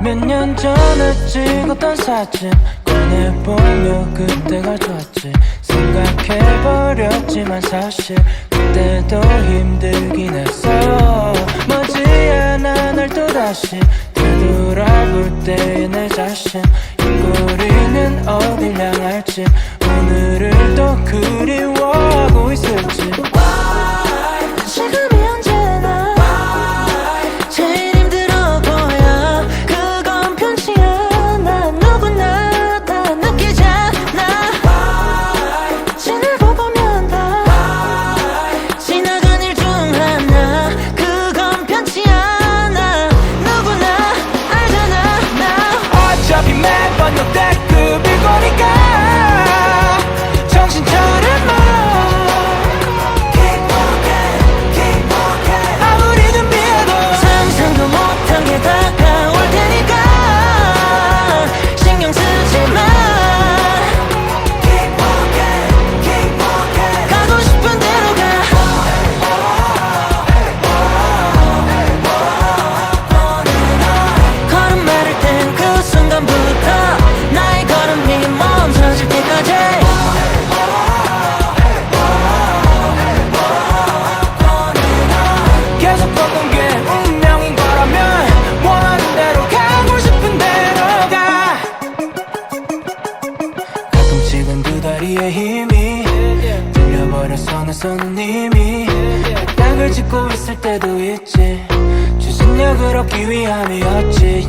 몇 년 전에 찍었던 사진 꺼내보며 그때가 좋았지. 생각해버렸지만 사실 그때도 힘들긴 했어. 머지않아 날 또다시 되돌아볼 때의 내 자신. 입꼬리는 어딜 향할지 오늘을 또 그리워 매번 역대 손은 이미 딱을 짚고 있을 때도 있지 추진력을 얻기 위함이었지.